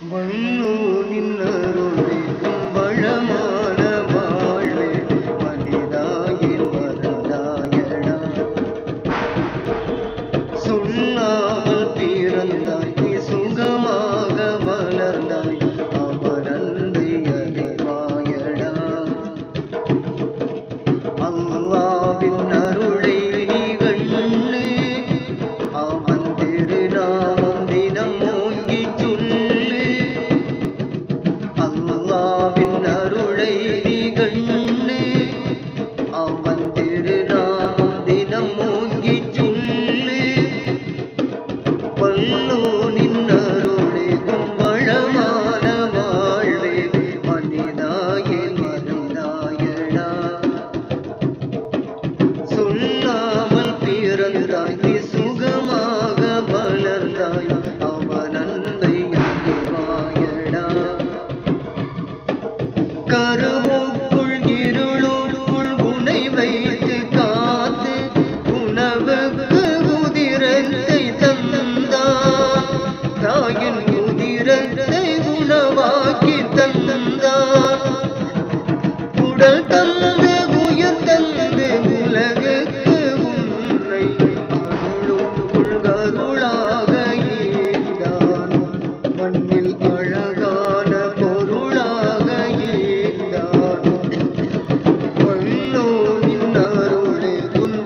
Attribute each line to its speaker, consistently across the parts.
Speaker 1: வல்லோனின் அருளே জীবনে உடல் தந்து உயிர் தந்து உலகுக்கு உன்னை அருளுக்குள் கருளாக மண்ணில் அழகான பொருளாக ஈர்த்தான் வல்லோனின் அருளே உன்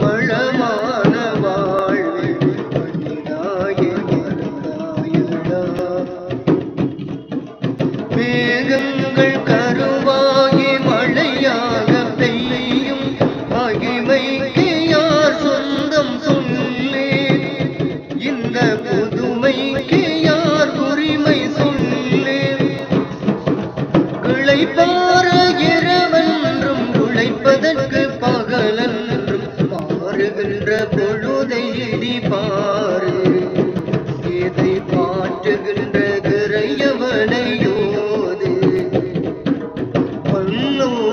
Speaker 1: மேகங்கள் க இழைப்பார இரவென்றும் உழைப்பதற்கு பகலென்றும் மாறுகின்ற பொழுதை இடி பாரு இதை பாற்றுகின்ற திரையவனையோது பல்லூர்